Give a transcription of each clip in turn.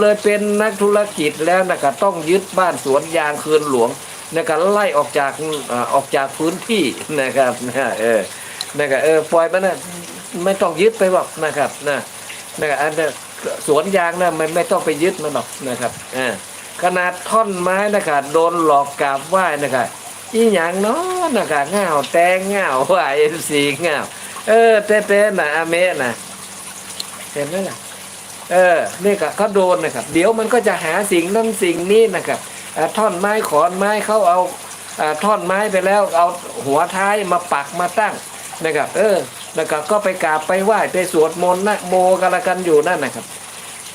เลยเป็นนักธุรกิจแล้วนะครับต้องยึดบ้านสวนยางคืนหลวงนะครับไล่ออกจากออกจากพื้นที่นะครับนะเออนะครับเออปล่อยมันนะไม่ต้องยึดไปหรอกนะครับนะนะครับอันสวนยางนะมันไม่ต้องไปยึดมันหรอกนะครับอ่าขนาดท่อนไม้นะครับโดนหลอกกราบไหว้นะครับอีหยังเนาะนะครับง่าวแตงง่าวไหวเอ็นสีง่าวเออเต้เต้น่ะอาเมะน่ะเห็นไหมล่ะ เออนี่ก็เขาโดนนะครับ เดี๋ยวมันก็จะหาสิ่งนั้นสิ่งนี้นะครับท่อนไม้ขอนไม้เขาเอาท่อนไม้ไปแล้วเอาหัวท้ายมาปักมาตั้งนะครับ เออนะครับก็ไปกราบไปไหว้ไปสวดมนต์นะโมกันละกันอยู่นั่นนะครับ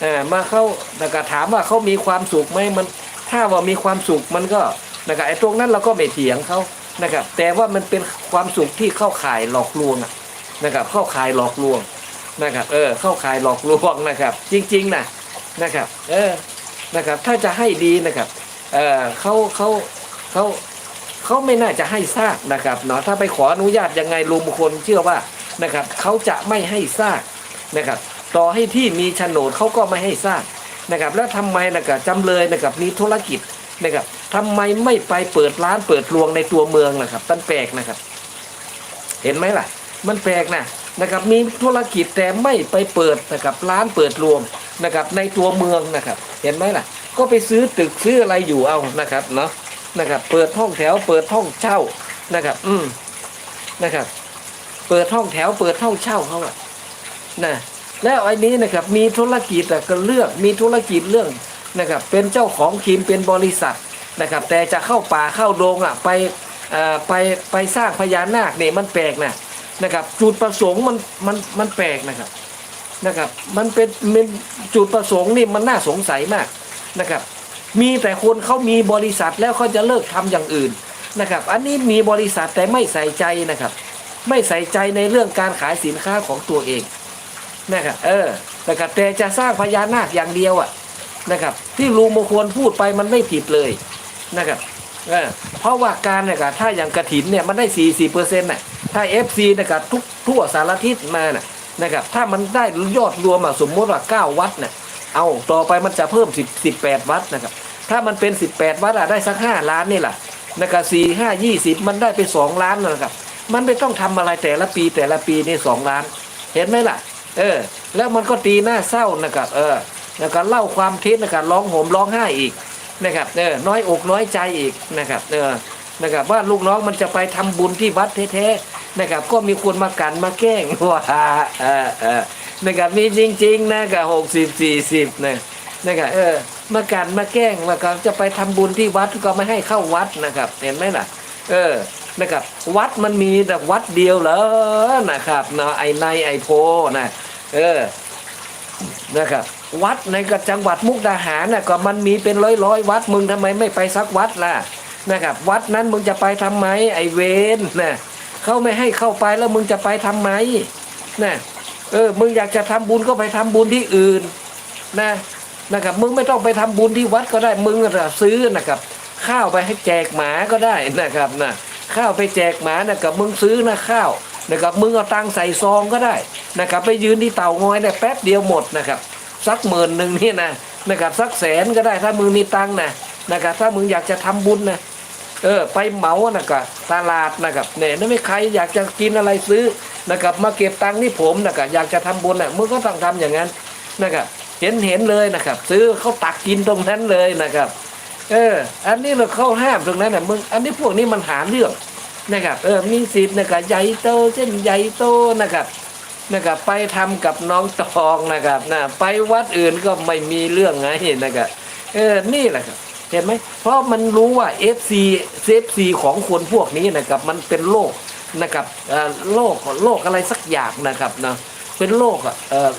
เออมาเขานะครับถามว่าเขามีความสุขไหมมัน ถ้าว่ามีความสุขมันก็นะครับไอ้ตรงนั้นเราก็ไม่เถียงเขานะครับ แต่ว่ามันเป็นความสุขที่เข้าข่ายหลอกลวงนะครับเข้าข่ายหลอกลวง นะครับ เออ เข้าขายหลอกลวงนะครับ จริงๆนะนะครับ เออนะครับ ถ้าจะให้ดีนะครับ เออเขาเขาเขาเขาไม่น่าจะให้ซากนะครับเนาะถ้าไปขออนุญาตยังไงลุงมคลเชื่อว่านะครับเขาจะไม่ให้ซากนะครับต่อให้ที่มีโฉนดเขาก็ไม่ให้ซากนะครับ แล้วทำไมนะครับจำเลยนะครับมีธุรกิจนะครับทำไมไม่ไปเปิดร้านเปิดรวงในตัวเมืองนะครับตั้นแปลกนะครับ เห็นไหมล่ะ มันแปลกนะ นะครับมีธุรกิจแต่ไม่ไปเปิดนะครับร้านเปิดรวมนะครับในตัวเมืองนะครับเห็นไหมล่ะ ก็ไปซื้อตึกซื้ออะไรอยู่เอานะครับเนาะนะครับเปิดห้องแถวเปิดห้องเช่านะครับ อืมนะครับ เปิดห้องแถวเปิดห้องเช่าเขาอะนะแล้วไอ้นี้นะครับมีธุรกิจก็เลือกมีธุรกิจเรื่องนะครับเป็นเจ้าของทีมเป็นบริษัทนะครับ แต่จะเข้าป่าเข้าโดงอะไปเอ่อไปไปสร้างพญานาคเนี่ยมันแปลกนะ นะครับ จุดประสงค์มันมันมันแปลกนะครับนะครับ มันเป็นมันจุดประสงค์นี่มันน่าสงสัยมากนะครับ มีแต่คนเขามีบริษัทแล้วเขาจะเลิกทำอย่างอื่นนะครับ อันนี้มีบริษัทแต่ไม่ใส่ใจนะครับ ไม่ใส่ใจในเรื่องการขายสินค้าของตัวเองนะครับเออนะครับแต่จะสร้างพญานาคอย่างเดียวอะนะครับ ที่ลุงมงคลพูดไปมันไม่ผิดเลยนะครับเออเพราะว่าการเนี่ยครับถ้าอย่างกระถินเนี่ยมันได้สี่สิบเปอร์เซ็นต์น่ะ ถ้า FC นะครับทุกทั่วสารทิศมาน่ะนะครับ ถ้ามันได้ยอดรวมอะสมมติว่า 9 วัดน่ะเอาต่อไปมันจะเพิ่ม 10 18 วัดนะครับ ถ้ามันเป็น 18 วัดอะได้สัก 5 ล้านนี่แหละนะครับ4 5 20มันได้ไป 2 ล้านนะครับ มันไม่ต้องทำอะไรแต่ละปีแต่ละปีนี่2ล้าน เห็นไหมล่ะ เออ แล้วมันก็ตีหน้าเศร้านะครับเออแล้วก็เล่าความเท็จนะครับร้องโหมร้องไห้อีกนะครับเออน้อยอกน้อยใจอีกนะครับเออนะครับว่าลูกน้องมันจะไปทำบุญที่วัดแท้ๆ นะครับก็มีคนมากันมาแกล้งว่าเออเออนะครับมีจริง ๆ นะกับหกสิบสี่สิบนะนะครับเออมากันมาแกล้งว่าเขาจะไปทำบุญที่วัดก็ไม่ให้เข้าวัดนะครับ เห็นไหมล่ะ เออนะครับวัดมันมีแต่วัดเดียวเหรอนะครับเนาะไอ้ในไอ้โพนะเออนะครับวัดในกับจังหวัดมุกดาหารนะก็มันมีเป็นร้อยร้อยวัดมึงทำไมไม่ไปสักวัดล่ะนะครับ วัดนั้นมึงจะไปทำไมไอเวนนะ เขาไม่ให้เข้าไปแล้วมึงจะไปทำไมนะเออ มึงอยากจะทำบุญก็ไปทำบุญที่อื่น นะนะครับมึงไม่ต้องไปทำบุญที่วัดก็ได้มึงน่ะซื้อนะครับ ข้าวไปให้แจกหมาก็ได้นะครับนะข้าวไปแจกหมานะครับมึงซื้อนะข้าวนะครับมึงเอาตังใส่ซองก็ได้นะครับ ไปยืนที่เต่างอยเนี่ยแป๊บเดียวหมดนะครับสักหมื่นหนึ่งนี่นะนะครับสักแสนก็ได้ถ้ามึงมีตังนะนะครับถ้ามึงอยากจะทำบุญนะ เออไปเหมานะครับตลาดนะครับเนี่ยนั่นไม่ใครอยากจะกินอะไรซื้อนะครับมาเก็บตังค์ที่ผมนะครับอยากจะทำบุญนะมึงก็ต้องทำอย่างนั้นนะครับเห็นเห็นเลยนะครับ ซื้อเขาตักกินตรงนั้นเลยนะครับเออ อันนี้เราเข้าห้ามตรงนั้นนะมึงอันนี้พวกนี้มันหาเรื่องนะครับเออมีสิทธิ์นะครับใหญ่โตเช่นใหญ่โตนะครับนะครับไปทำกับน้องตองนะครับนะไปวัดอื่นก็ไม่มีเรื่องไงนะครับเออนี่แหละครับ เห็นไหมเพราะมันรู้ว่า FC FC ของคนพวกนี้นะครับ มันเป็นโรคนะครับโรคโรคอะไรสักอย่างนะครับนะเป็นโรคอะเออ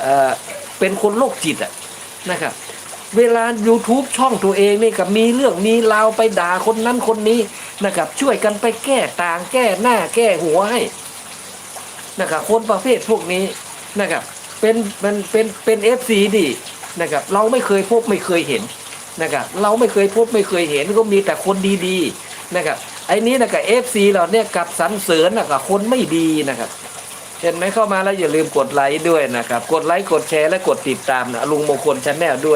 เออเป็นคนโรคจิตอะนะครับ เวลา YouTube ช่องตัวเองนี่กับมีเรื่องมีราวไปด่าคนนั้นคนนี้นะครับ ช่วยกันไปแก้ต่างแก้หน้าแก้หัวให้นะครับคนประเภทพวกนี้นะครับ เป็นมันเป็นเป็นเอฟซีดีนะครับ เราไม่เคยพบไม่เคยเห็น นะครับเราไม่เคยพบไม่เคยเห็นก็มีแต่คนดีๆนะครับไอ้นี้นะครับเอฟซีเราเนี่ยกับสรรเสริญนะครับคนไม่ดีนะครับเห็นไหมเข้ามาแล้วอย่าลืมกดไลค์ด้วยนะครับ กดไลค์กดแชร์และกดติดตามนะลุงมงคลชาแนลด้วย